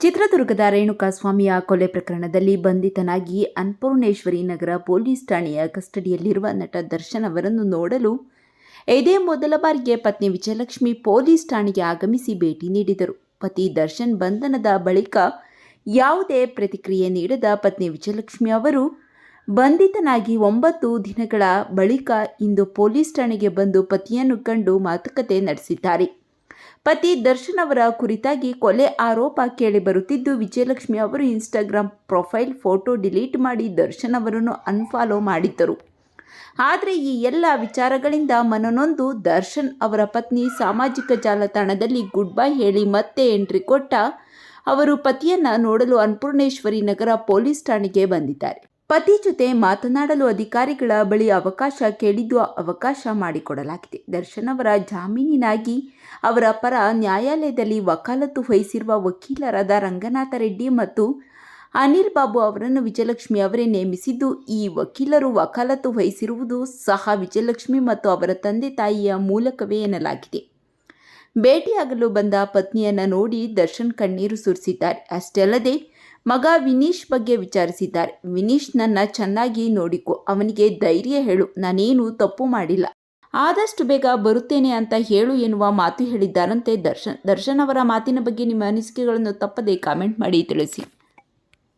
ಚಿತ್ರದುರ್ಗದ ರೇಣುಕಾಸ್ವಾಮಿಯ ಕೊಲೆ ಪ್ರಕರಣದಲ್ಲಿ ಬಂಧಿತನಾಗಿ ಅನ್ನಪೂರ್ಣೇಶ್ವರಿ ನಗರ ಪೊಲೀಸ್ ಠಾಣೆಯ ಕಸ್ಟಡಿಯಲ್ಲಿರುವ ನಟ ದರ್ಶನ್ ಅವರನ್ನು ನೋಡಲು ಇದೇ ಮೊದಲ ಬಾರಿಗೆ ಪತ್ನಿ ವಿಜಯಲಕ್ಷ್ಮಿ ಪೊಲೀಸ್ ಠಾಣೆಗೆ ಆಗಮಿಸಿ ಭೇಟಿ ನೀಡಿದರು. ಪತಿ ದರ್ಶನ್ ಬಂಧನದ ಬಳಿಕ ಯಾವುದೇ ಪ್ರತಿಕ್ರಿಯೆ ನೀಡದ ಪತ್ನಿ ವಿಜಯಲಕ್ಷ್ಮಿ ಅವರು ಬಂಧಿತನಾಗಿ ಒಂಬತ್ತು ದಿನಗಳ ಬಳಿಕ ಇಂದು ಪೊಲೀಸ್ ಠಾಣೆಗೆ ಬಂದು ಪತಿಯನ್ನು ಕಂಡು ಮಾತುಕತೆ ನಡೆಸಿದ್ದಾರೆ. ಪತಿ ದರ್ಶನ್ ಅವರ ಕುರಿತಾಗಿ ಕೊಲೆ ಆರೋಪ ಕೇಳಿಬರುತ್ತಿದ್ದು, ವಿಜಯಲಕ್ಷ್ಮಿ ಅವರು ಇನ್ಸ್ಟಾಗ್ರಾಮ್ ಪ್ರೊಫೈಲ್ ಫೋಟೋ ಡಿಲೀಟ್ ಮಾಡಿ ದರ್ಶನ್ ಅವರನ್ನು ಅನ್ಫಾಲೋ ಮಾಡಿದ್ದರು. ಆದರೆ ಈ ಎಲ್ಲ ವಿಚಾರಗಳಿಂದ ಮನನೊಂದು, ದರ್ಶನ್ ಅವರ ಪತ್ನಿ ಸಾಮಾಜಿಕ ಜಾಲತಾಣದಲ್ಲಿ ಗುಡ್ ಬೈ ಹೇಳಿ ಮತ್ತೆ ಎಂಟ್ರಿ ಕೊಟ್ಟ ಅವರು ಪತಿಯನ್ನು ನೋಡಲು ಅನ್ನಪೂರ್ಣೇಶ್ವರಿ ನಗರ ಪೊಲೀಸ್ ಠಾಣೆಗೆ ಬಂದಿದ್ದಾರೆ. ಪತಿ ಜೊತೆ ಮಾತನಾಡಲು ಅಧಿಕಾರಿಗಳ ಬಳಿ ಅವಕಾಶ ಕೇಳಿದ್ದು ಅವಕಾಶ ಮಾಡಿಕೊಡಲಾಗಿದೆ. ದರ್ಶನ್ ಅವರ ಜಾಮೀನಿನಾಗಿ ಅವರ ಪರ ನ್ಯಾಯಾಲಯದಲ್ಲಿ ವಕಾಲತ್ತು ವಹಿಸಿರುವ ವಕೀಲರಾದ ರಂಗನಾಥ ರೆಡ್ಡಿ ಮತ್ತು ಅನಿಲ್ ಬಾಬು ಅವರನ್ನು ವಿಜಯಲಕ್ಷ್ಮಿ ಅವರೇ ನೇಮಿಸಿದ್ದು, ಈ ವಕೀಲರು ವಕಾಲತ್ತು ವಹಿಸಿರುವುದು ಸಹ ವಿಜಯಲಕ್ಷ್ಮಿ ಮತ್ತು ಅವರ ತಂದೆ ತಾಯಿಯ ಮೂಲಕವೇ ಎನ್ನಲಾಗಿದೆ. ಭೇಟಿಯಾಗಲು ಬಂದ ಪತ್ನಿಯನ್ನು ನೋಡಿ ದರ್ಶನ್ ಕಣ್ಣೀರು ಸುರಿಸಿದ್ದಾರೆ. ಅಷ್ಟೇ ಅಲ್ಲದೆ ಮಗ ವಿನೀಶ್ ಬಗ್ಗೆ ವಿಚಾರಿಸಿದ್ದಾರೆ. ವಿನೀಶ್ ನನ್ನ ಚೆನ್ನಾಗಿ ನೋಡಿಕೊ, ಅವನಿಗೆ ಧೈರ್ಯ ಹೇಳು, ನಾನೇನು ತಪ್ಪು ಮಾಡಿಲ್ಲ. ಆದಷ್ಟು ಬೇಗ ಬರುತ್ತೇನೆ ಅಂತ ಹೇಳು ಎನ್ನುವ ಮಾತು ಹೇಳಿದ್ದಾರಂತೆ ದರ್ಶನ್. ದರ್ಶನ್ ಅವರ ಮಾತಿನ ಬಗ್ಗೆ ನಿಮ್ಮ ಅನಿಸಿಕೆಗಳನ್ನು ತಪ್ಪದೆ ಕಾಮೆಂಟ್ ಮಾಡಿ ತಿಳಿಸಿ.